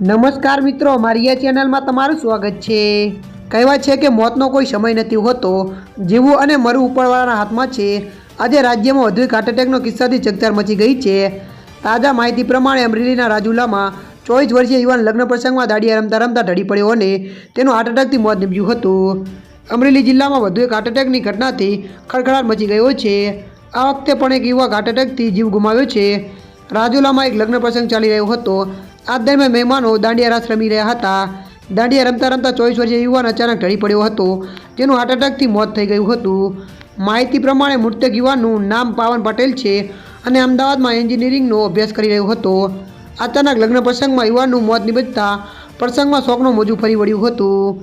નમસ્કાર મિત્રો મારી આ ચેનલમાં તમારું સ્વાગત છે. કહેવાય છે કે મોતનો કોઈ સમય નથી હોતો. જીવવું અને મરવું ઉપરવાળાના હાથમાં છે. આજે રાજ્યમાં વધુ એક હાર્ટ એટેકનો કિસ્સાથી ચકચાર મચી ગઈ છે. તાજા માહિતી પ્રમાણે અમરેલીના રાજુલામાં ચોવીસ વર્ષીય યુવાન લગ્ન પ્રસંગમાં દાડિયા રમતા રમતા ઢળી પડ્યો અને તેનું હાર્ટ એટેકથી મોત નીપજ્યું હતું. અમરેલી જિલ્લામાં વધુ એક હાર્ટ એટેકની ઘટનાથી ખળખળાટ મચી ગયો છે. આ વખતે પણ એક યુવક હાર્ટ એટેકથી જીવ ગુમાવ્યો છે. રાજુલામાં એક લગ્ન પ્રસંગ ચાલી રહ્યો હતો. આ દરમિયાન મહેમાનો દાંડિયા રાસ રમી રહ્યા હતા. દાંડિયા રમતા રમતા ચોવીસ વર્ષીય યુવાન અચાનક ઢળી પડ્યો હતો. જેનું હાર્ટ એટેકથી મોત થઈ ગયું હતું. માહિતી પ્રમાણે મૃતક યુવાનનું નામ પાવન પટેલ છે અને અમદાવાદમાં એન્જિનિયરિંગનો અભ્યાસ કરી રહ્યો હતો. અચાનક લગ્ન પ્રસંગમાં યુવાનનું મોત નિપજતા પ્રસંગમાં શોકનું મોજું ફરી વળ્યું હતું.